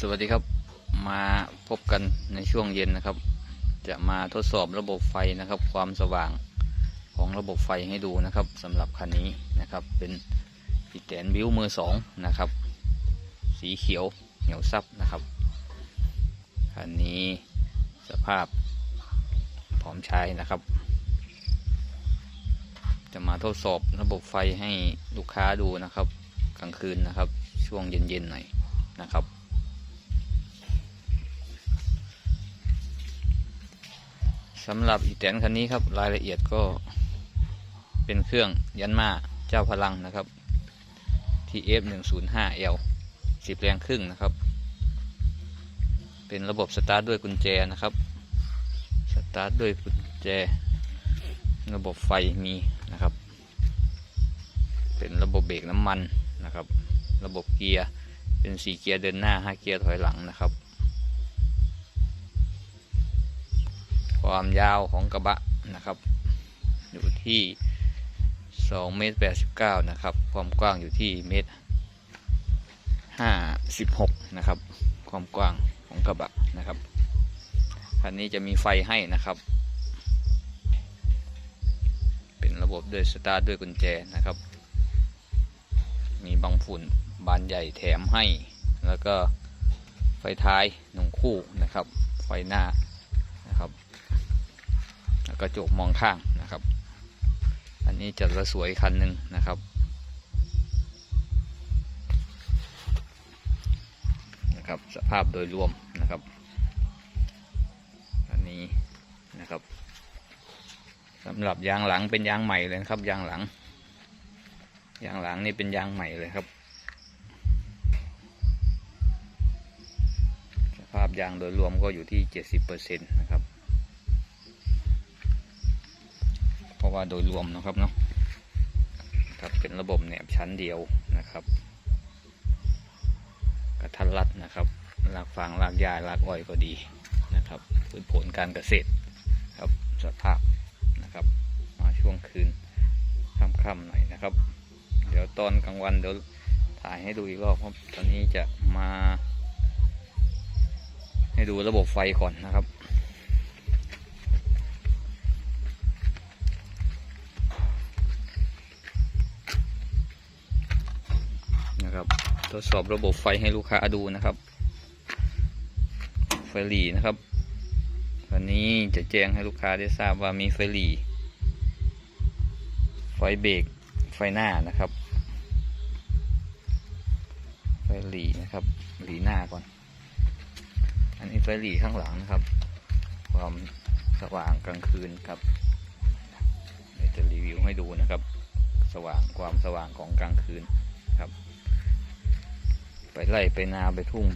สวัสดีครับมาพบกันในช่วงเย็นนะครับ จะมาทดสอบระบบไฟนะครับ ความสว่างของระบบไฟให้ดูนะครับสำหรับคันนี้นะครับ เป็นอีแตนบิวมือสองนะครับ สีเขียวเหนียวซับนะครับคันนี้สภาพพร้อมใช้นะครับ จะมาทดสอบระบบไฟให้ลูกค้าดูนะครับ กลางคืนนะครับ ช่วงเย็นๆหน่อยนะครับ สำหรับอีแตนคันนี้ครับรายละเอียดก็เป็นเครื่องยันมาเจ้าพลังนะครับ TF 1 0 5 L 10 แรงครึ่งนะครับ เป็นระบบสตาร์ทด้วยกุญแจนะครับ สตาร์ทด้วยกุญแจ ระบบไฟมีนะครับ เป็นระบบเบรกน้ำมันนะครับ ระบบเกียร์ เป็นสีเกียร์เดินหน้าห้าเกียร์ถอยหลังนะครับ ความยาวของกระบะนะครับ อยู่ที่2เมตร89 นะครับ ความกว้างอยู่ที่เมตร56 นะครับ ความกว้างของกระบะนะครับคันนี้จะมีไฟให้นะครับ เป็นระบบด้วยสตาร์ด้วยกุญแจนะครับ มีบังฝุ่นบานใหญ่แถมให้ แล้วก็ไฟท้ายหนึ่งคู่นะครับ ไฟหน้า แล้วก็จกมองข้างนะครับ อันนี้จัดว่าสวยคันหนึ่งนะครับนะครับสภาพโดยรวมนะครับ อันนี้นะครับสำหรับยางหลังเป็นยางใหม่เลยนะครับ ยางหลัง ยางหลังนี่เป็นยางใหม่เลยครับ สภาพยางโดยรวมก็อยู่ที่เจ็ดสิบเปอร์เซ็นต์นะครับ เพราะ ว่าโดยรวมนะครับเนาะครับเป็นระบบแหนบชั้นเดียวนะครับ กระทันรัดนะครับรากฟางรากหญ้ารากอ้อยก็ดีนะครับพืชผลการเกษตรครับสภาพนะครับมาช่วงคืนค่ำๆหน่อยนะครับ เดี๋ยวตอนกลางวันเดี๋ยวถ่ายให้ดูอีกรอบครับตอนนี้จะมา ให้ดูระบบไฟก่อนนะครับ ทดสอบระบบไฟให้ลูกค้าดูนะครับ ไฟหลีนะครับวันนี้จะแจ้งให้ลูกค้าได้ทราบว่ามีไฟหลีไฟเบรกไฟหน้านะครับ ไฟหลีนะครับหลีหน้าก่อน อันนี้ไฟหลีข้างหลังนะครับ ความสว่างกลางคืนครับจะรีวิวให้ดูนะครับ สว่างความสว่างของกลางคืนครับ ไปไล่ไปนาไปทุ่ง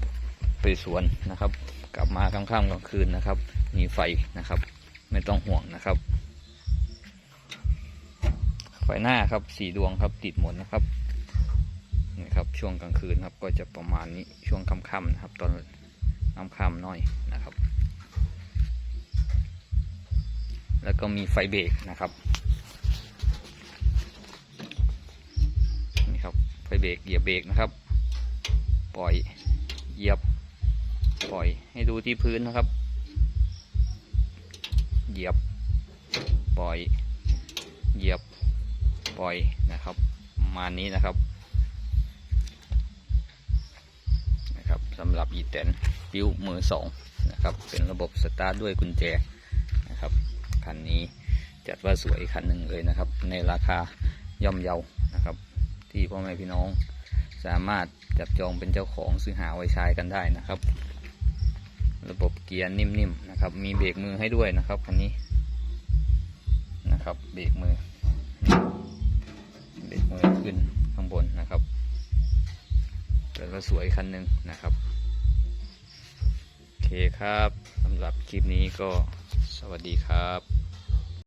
ไปสวนนะครับ กลับมาค่ำๆกลางคืนนะครับ มีไฟนะครับ ไม่ต้องห่วงนะครับ ไฟหน้าครับสี่ดวงครับติดหมดนะครับนี่ครับช่วงกลางคืนครับก็จะประมาณนี้ช่วงค่ำๆนะครับ ตอนค่ำๆหน้อยนะครับ แล้วก็มีไฟเบรกนะครับนี่ครับไฟเบรกเหยียบเบรกนะครับ ปล่อยเหยียบปล่อยให้ดูที่พื้นนะครับ เหยียบปล่อย เหยียบปล่อยนะครับมานี้นะครับนะครับสำหรับอีแตนปิ้วมือสองนะครับ เป็นระบบสตาร์ทด้วยกุญแจนะครับคันนี้จัดว่าสวยคันหนึ่งเลยนะครับ ในราคาย่อมเยานะครับ ที่พ่อแม่พี่น้อง สามารถจับจองเป็นเจ้าของซื้อหาไว้ใช้กันได้นะครับ ระบบเกียร์นิ่มๆนะครับ มีเบรกมือให้ด้วยนะครับคันนี้นะครับเบรกมือเบรกมือขึ้นข้างบนนะครับแต่ก็สวยคันหนึ่งนะครับโอเคครับสำหรับคลิปนี้ก็สวัสดีครับ